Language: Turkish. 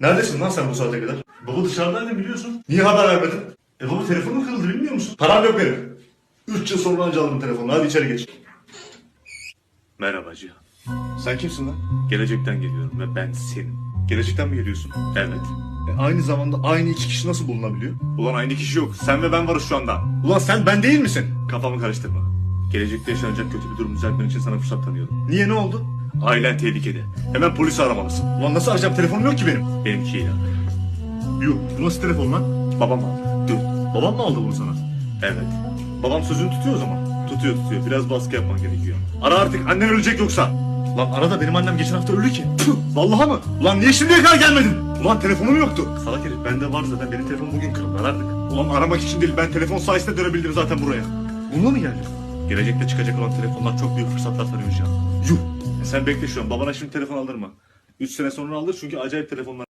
Neredesin lan sen bu saate kadar? Baba dışarıdaydım biliyorsun. Niye haber vermedin? E baba telefonum kırıldı bilmiyor musun? Param yok benim. Üç yıl sonra anca aldım telefonu. Hadi içeri geç. Merhaba Cihan. Sen kimsin lan? Gelecekten geliyorum ve ben senin. Gelecekten mi geliyorsun? Evet. E, aynı zamanda aynı iki kişi nasıl bulunabiliyor? Ulan aynı kişi yok. Sen ve ben varız şu anda. Ulan sen ben değil misin? Kafamı karıştırma. Gelecekte yaşanacak kötü bir durum düzeltmek için sana fırsat tanıyorum. Niye ne oldu? Ailen tehlikede. Hemen polisi aramalısın. Ulan nasıl arayacağım telefonum yok ki benim. Benimkiyle. Yuh bu nasıl telefon lan? Babam aldı. Dur babam mı aldı bunu sana? Evet. Babam sözünü tutuyor o zaman. Tutuyor tutuyor. Biraz baskı yapman gerekiyor. Ara artık annen ölecek yoksa. Lan arada benim annem geçen hafta öldü ki. Tüh, vallahi mı? Ulan niye şimdiye kadar gelmedin? Ulan telefonum yoktu. Salak herif bende var zaten benim telefonum bugün kırıldı arardık. Ulan aramak için değil ben telefon sayesinde dönebildim zaten buraya. Bununla mı geldin? Gelecekte çıkacak olan telefonlar çok büyük fırsatlar tanıyor Cihan. Yuh. E sen bekle şu an. Babana şimdi telefon aldırma. 3 sene sonra alır çünkü acayip telefonlar